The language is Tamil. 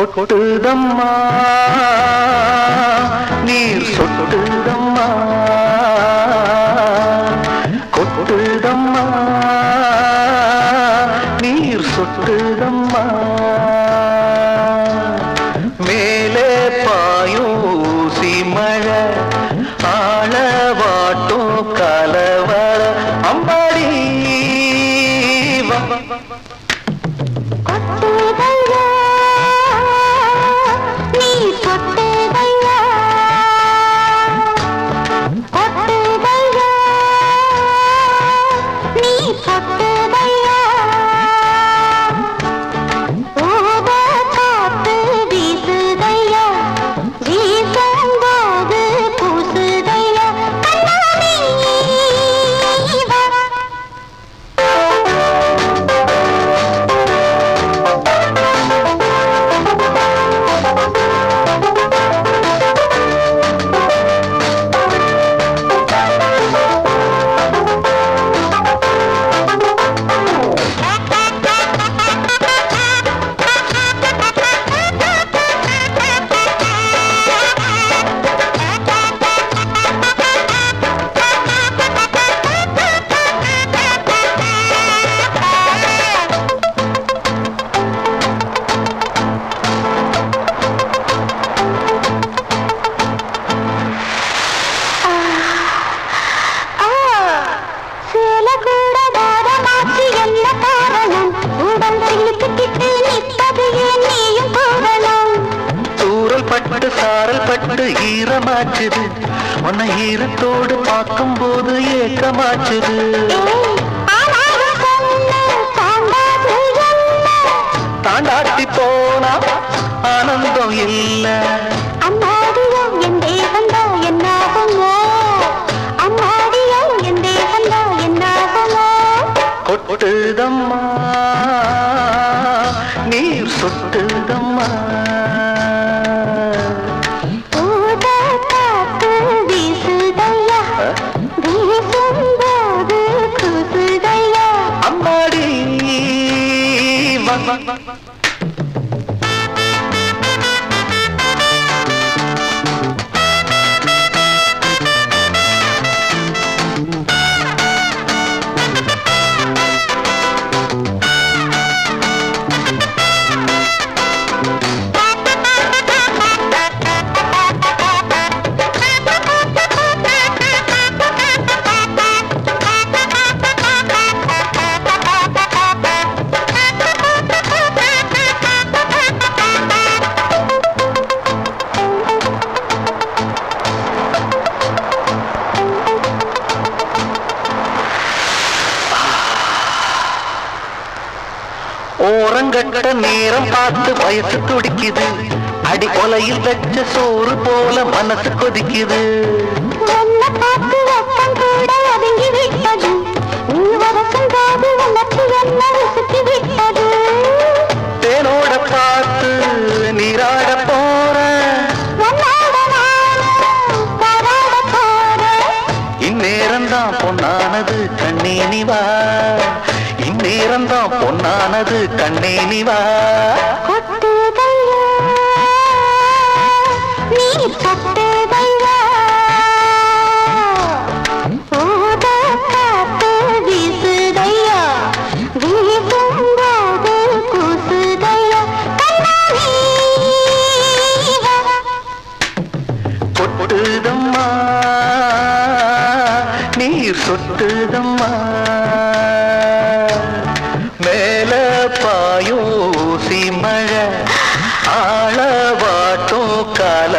கொட்டுதம்மா. நீர் சொட்டுதம்மா. கொட்டுதம்மா. நீர் சொட்டுதம்மா. மேலே பாயூசி மழை ஆளவாட்டும் கலவர அம்பாடி. பட்டு சாரல் பட்டு ஈரமாச்சுது. உன்னை ஈரத்தோடு பார்க்கும்போது ஏக்கமாச்சுது. ஆனாலும் தாண்டாட்டி போனா ஆனந்தம் இல்ல. கொட்டுதம்மா நீர் சொட்டுதம்மா. Mann, Mann, Mann. ஓரங்கட்ட நேரம் பார்த்து வயசு துடிக்குது அடி கொலையில் வச்ச சோறு போல மனசு கொதிக்குது தேனோட பார்த்து நீராட போறேன் இந்நேரம்தான் பொன்னானது கண்ணே இறந்தோம். பொன்னானது கண்ணே நிவா நீர் சொட்டுதம்மா. கால